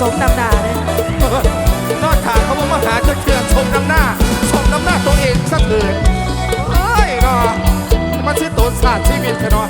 สมนำหน้าเลยนอกจากเขาบอกว่าหาจะเชื่อชมน้ำหน้า ชมน้ำหน้าตัวเองซะเถิดเอ้ยเนามาชื่อตนศาสตร์ชีวิตเถอะเนาะ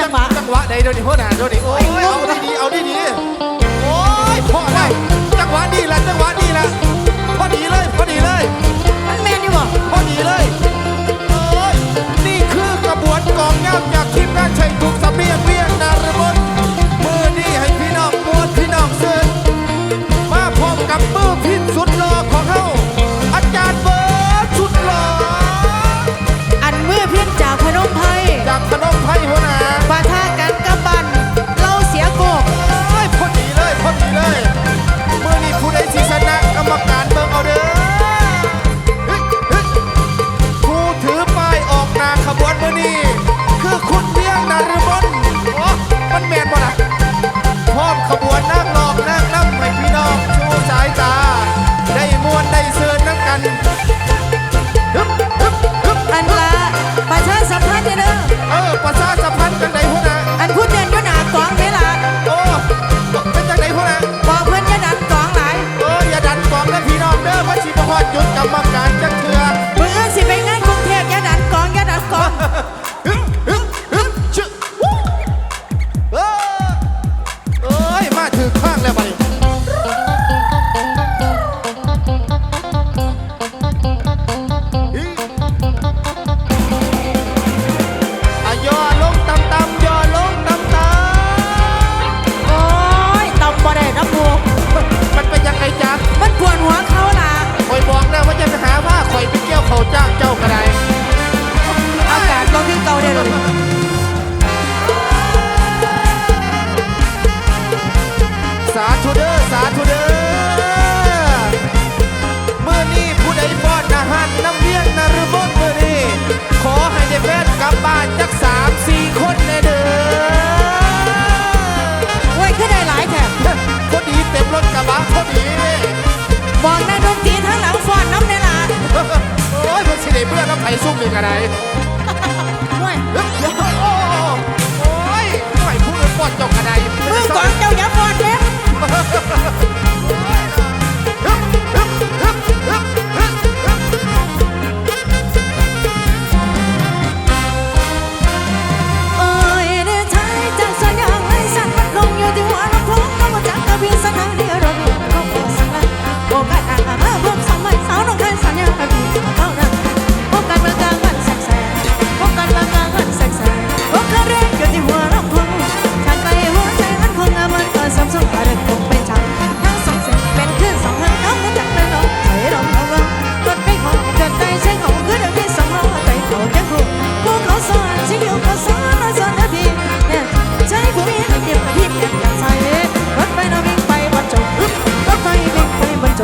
จังหวะจังหวะใดเดี๋ยวนี้พ่อหนาเดี๋ยวนี้โอ้ยเอาดีดีเอาดีดีโอ้ยพ่อได้จังหวะดีละจังหวะดีละพอดีเลยพอดีเลยมันแม่นอยู่บ่พอดีเลยโอ้ยนี่คือกระบวนกองงามยากทีมงานชัยกรุง นรบดเบอร์ดีขอให้ได้แฟนกลับบ้านจักสามสี่คนในเด้อโอ้ยขึ้นได้หลายแถบคนดีเต็มรถกระบะคนดีบอกได้ดนตรีทั้งหลังฟอนน้ำในหลาโอ้ยมันสิได้เบื่อน้ำไผ่ซุ่มหนึ่งอะไรโอ้ยโอ้ยไผ่พูดปอดจกอะไรเมื่อก่อนเจ้าอย่าฟอนเทป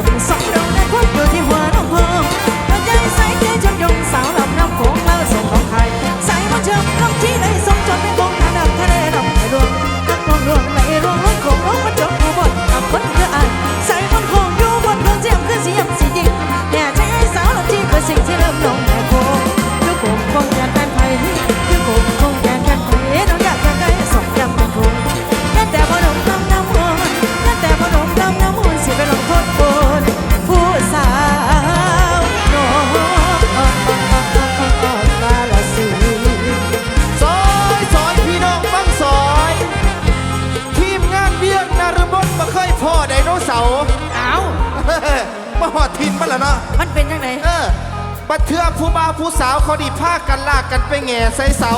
of inside. บัดเทือผู้บ้าผู้สาวเขาดีพากันลากกันไปแง่ใส่เสา